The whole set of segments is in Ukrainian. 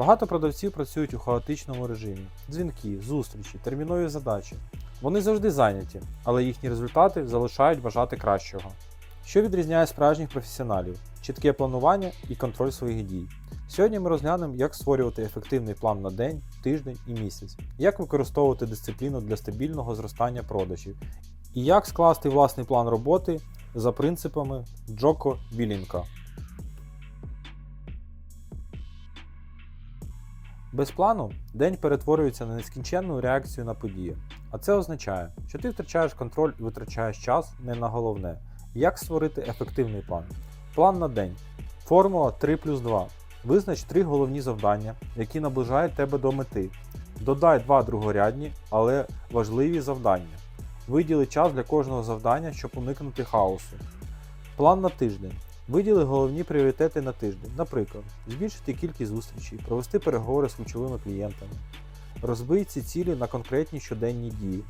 Багато продавців працюють у хаотичному режимі. Дзвінки, зустрічі, термінові задачі. Вони завжди зайняті, але їхні результати залишають бажати кращого. Що відрізняє справжніх професіоналів? Чітке планування і контроль своїх дій. Сьогодні ми розглянемо, як створювати ефективний план на день, тиждень і місяць, як використовувати дисципліну для стабільного зростання продажів, і як скласти власний план роботи за принципами Джоко Білінка. Без плану день перетворюється на нескінченну реакцію на події. А це означає, що ти втрачаєш контроль і витрачаєш час не на головне. Як створити ефективний план? План на день. Формула 3 плюс 2. Визнач три головні завдання, які наближають тебе до мети. Додай два другорядні, але важливі завдання. Виділи час для кожного завдання, щоб уникнути хаосу. План на тиждень. Виділи головні пріоритети на тиждень. Наприклад, збільшити кількість зустрічей, провести переговори з ключовими клієнтами. Розбий ці цілі на конкретні щоденні дії.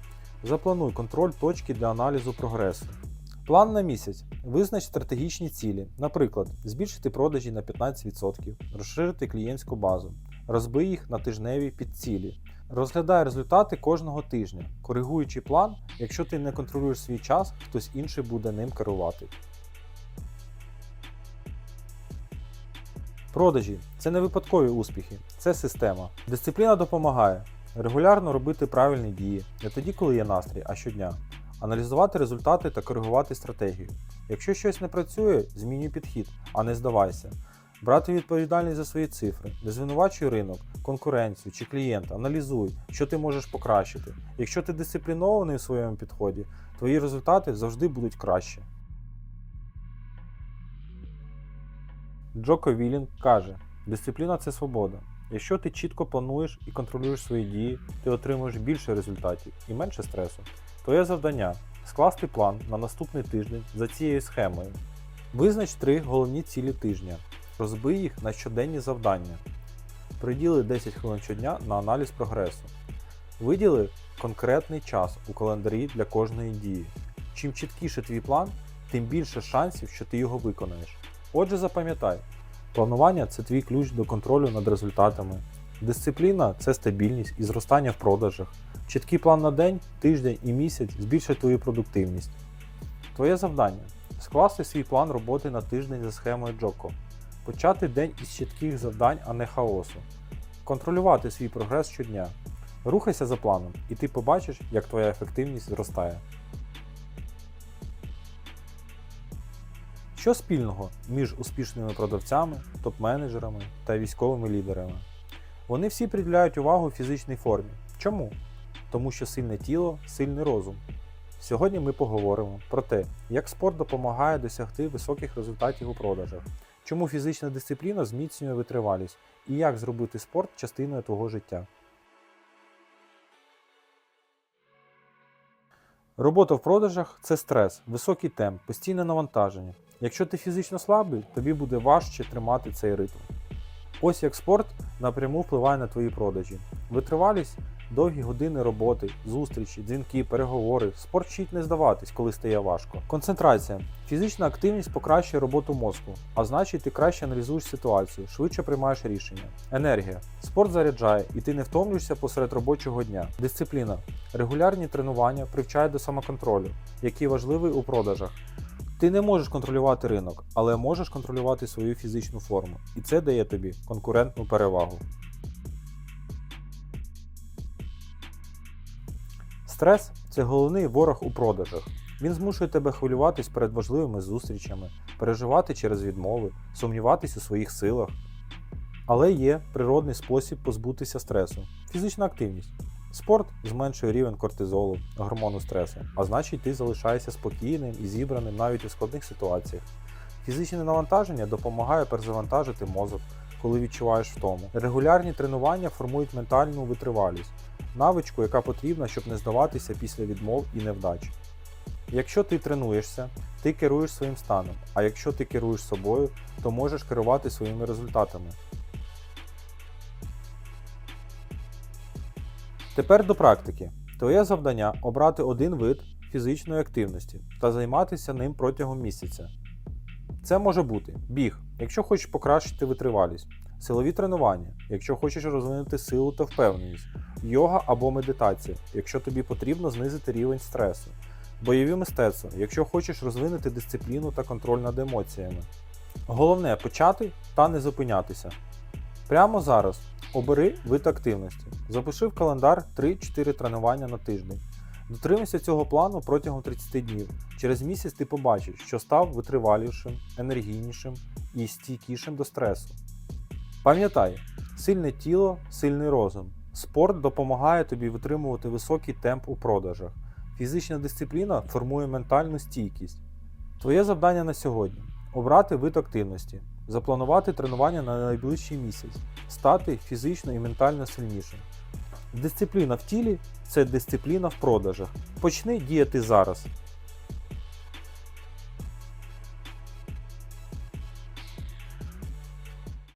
Заплануй контроль точки для аналізу прогресу. План на місяць. Визнач стратегічні цілі, наприклад, збільшити продажі на 15%, розширити клієнтську базу, розбий їх на тижневі підцілі. Розглядай результати кожного тижня, коригуючи план, якщо ти не контролюєш свій час, хтось інший буде ним керувати. Продажі це не випадкові успіхи, це система. Дисципліна допомагає регулярно робити правильні дії, не тоді, коли є настрій, а щодня. Аналізувати результати та коригувати стратегію. Якщо щось не працює, змінюй підхід, а не здавайся. Брати відповідальність за свої цифри, не звинувачуй ринок, конкуренцію чи клієнта, аналізуй, що ти можеш покращити. Якщо ти дисциплінований у своєму підході, твої результати завжди будуть краще. Джоко Вілінг каже: дисципліна це свобода. Якщо ти чітко плануєш і контролюєш свої дії, ти отримуєш більше результатів і менше стресу. Твоє завдання скласти план на наступний тиждень за цією схемою. Визнач три головні цілі тижня. Розбий їх на щоденні завдання. Приділи 10 хвилин щодня на аналіз прогресу. Виділи конкретний час у календарі для кожної дії. Чим чіткіше твій план, тим більше шансів, що ти його виконаєш. Отже, запам'ятай, планування це твій ключ до контролю над результатами. Дисципліна це стабільність і зростання в продажах. Чіткий план на день, тиждень і місяць збільшать твою продуктивність. Твоє завдання скласти свій план роботи на тиждень за схемою Джоко. Почати день із чітких завдань, а не хаосу. Контролювати свій прогрес щодня. Рухайся за планом, і ти побачиш, як твоя ефективність зростає. Що спільного між успішними продавцями, топ-менеджерами та військовими лідерами? Вони всі приділяють увагу фізичній формі. Чому? Тому що сильне тіло сильний розум. Сьогодні ми поговоримо про те, як спорт допомагає досягти високих результатів у продажах, чому фізична дисципліна зміцнює витривалість і як зробити спорт частиною твого життя. Робота в продажах це стрес, високий темп, постійне навантаження. Якщо ти фізично слабий, тобі буде важче тримати цей ритм. Ось як спорт напряму впливає на твої продажі. Витривалість довгі години роботи, зустрічі, дзвінки, переговори. Спорт вчить не здаватись, коли стає важко. Концентрація. Фізична активність покращує роботу мозку, а значить ти краще аналізуєш ситуацію, швидше приймаєш рішення. Енергія. Спорт заряджає, і ти не втомлюєшся посеред робочого дня. Дисципліна. Регулярні тренування привчають до самоконтролю, який важливий у продажах. Ти не можеш контролювати ринок, але можеш контролювати свою фізичну форму, і це дає тобі конкурентну перевагу. Стрес це головний ворог у продажах. Він змушує тебе хвилюватись перед важливими зустрічами, переживати через відмови, сумніватись у своїх силах. Але є природний спосіб позбутися стресу фізична активність. Спорт зменшує рівень кортизолу, гормону стресу, а значить ти залишаєшся спокійним і зібраним навіть у складних ситуаціях. Фізичне навантаження допомагає перезавантажити мозок, коли відчуваєш втому. Регулярні тренування формують ментальну витривалість, навичку, яка потрібна, щоб не здаватися після відмов і невдач. Якщо ти тренуєшся, ти керуєш своїм станом, а якщо ти керуєш собою, то можеш керувати своїми результатами. Тепер до практики. Твоє завдання обрати один вид фізичної активності та займатися ним протягом місяця. Це може бути біг, якщо хочеш покращити витривалість, Силові тренування, якщо хочеш розвинути силу та впевненість, йога або медитація, якщо тобі потрібно знизити рівень стресу, бойові мистецтва, якщо хочеш розвинути дисципліну та контроль над емоціями. Головне почати та не зупинятися. Прямо зараз обери вид активності, запиши в календар 3-4 тренування на тиждень. Дотримайся цього плану протягом 30 днів. Через місяць ти побачиш, що став витривалішим, енергійнішим і стійкішим до стресу. Пам'ятай, сильне тіло, сильний розум. Спорт допомагає тобі витримувати високий темп у продажах. Фізична дисципліна формує ментальну стійкість. Твоє завдання на сьогодні обрати вид активності, запланувати тренування на найближчий місяць, стати фізично і ментально сильнішим. Дисципліна в тілі це дисципліна в продажах. Почни діяти зараз.